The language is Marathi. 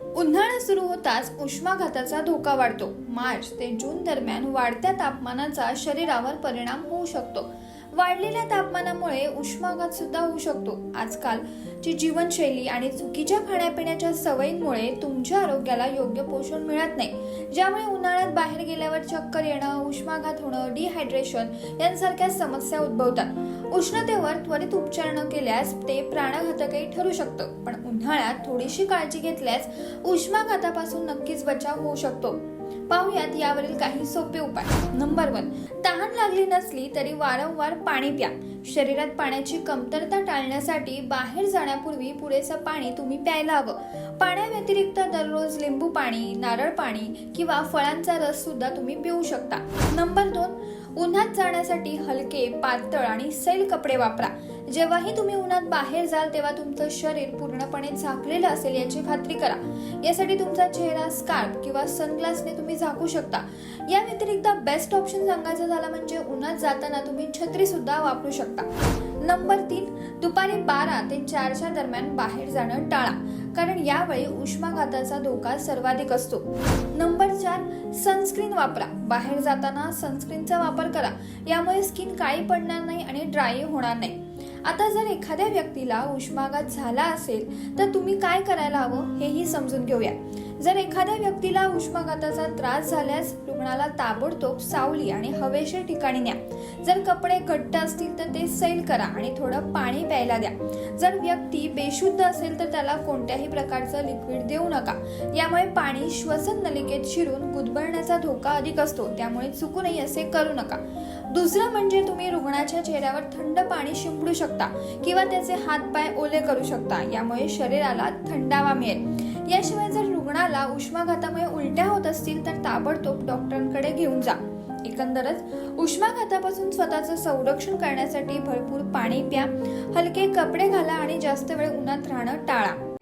उन्हाळा सुरू होताच उष्माघाताचा धोका वाढतो. मार्च ते जून दरम्यान वाढत्या तापमानाचा शरीरावर परिणाम होऊ शकतो. वाढलेल्या तापमानामुळे उष्माघात सुद्धा होऊ शकतो. आजकालची जीवनशैली आणि चुकीच्या खाण्यापिण्याच्या सवयींमुळे तुमच्या आरोग्याला योग्य पोषण मिळत नाही. ज्यामुळे उन्हाळ्यात बाहेर गेल्यावर चक्कर येणं उष्माघात होणं डिहायड्रेशन यांसारख्या समस्या उद्भवतात. उष्णतेवर त्वरित उपचार न केल्यास ते प्राणघातकही ठरू शकतं. पण उन्हाळ्यात थोडीशी काळजी घेतल्यास उष्माघातापासून नक्कीच बचाव होऊ शकतो. पाहुयात यावरील काही सोपे उपाय. नंबर वन तहान लागली नसली तरी वारंवार पाणी प्या. शरीरात पाण्याची कमतरता टाळण्यासाठी बाहेर जाण्यापूर्वी पुरेसं पाणी तुम्ही प्यायला हवं. पाण्याव्यतिरिक्त दररोज लिंबू पाणी नारळ पाणी किंवा फळांचा रस सुद्धा तुम्ही पिऊ शकता. नंबर दोन उन्हात जाण्यासाठी हलके पातळ आणि सैल कपडे वापरा. जेव्हाही तुम्ही उन्हात बाहेर जाल तेव्हा तुमचं शरीर पूर्णपणे झाकलेलं असेल याची खात्री करा. यासाठी तुमचा चेहरा स्कार्फ किंवा सनग्लासने तुम्ही झाकू शकता. या व्यतिरिक्त बेस्ट ऑप्शन सांगायचं झाला म्हणजे उन्हात जाताना तुम्ही छत्री सुद्धा वापरू शकता. नंबर तीन दुपारी बारा ते चारच्या दरम्यान बाहेर जाणं टाळा कारण यावेळी उष्माघाताचा धोका सर्वाधिक असतो. नंबर चार सनस्क्रीन वापरा. बाहेर जाताना सनस्क्रीनचा वापर करा. यामुळे स्किन काळी पडणार नाही आणि ड्राय होणार नाही. आता जर एखाद्या व्यक्तीला उष्माघात झाला असेल तर तुम्ही काय करायला हवं हेही समजून घेऊया. जर एखाद्या व्यक्तीला उष्माघाताचा त्रास झाल्यास रुग्णाला ताबडतोब सावली आणि हवेशीर ठिकाणी न्या. जर कपडे घट्ट असतील तर ते सैल करा आणि थोडं पाणी प्यायला द्या. जर व्यक्ती बेशुद्ध असेल तर त्याला कोणत्याही प्रकारचं लिक्विड देऊ नका. यामुळे पाणी श्वसन नलिकेत शिरून गुदमरण्याचा धोका अधिक असतो. त्यामुळे चुकूनही असे करू नका. दुसरं म्हणजे तुम्ही रुग्णाच्या चेहऱ्यावर थंड पाणी शिंपडू शकता किंवा त्याचे हातपाय ओले करू शकता. यामुळे शरीराला थंडावा मिळेल. याशिवाय जर रुग्णाला उष्माघातामुळे उलट्या होत असतील तर ताबडतोब डॉक्टरांकडे घेऊन जा. एकंदरच उष्माघातापासून स्वतःचं संरक्षण करण्यासाठी भरपूर पाणी प्या हलके कपडे घाला आणि जास्त वेळ उन्हात राहणं टाळा.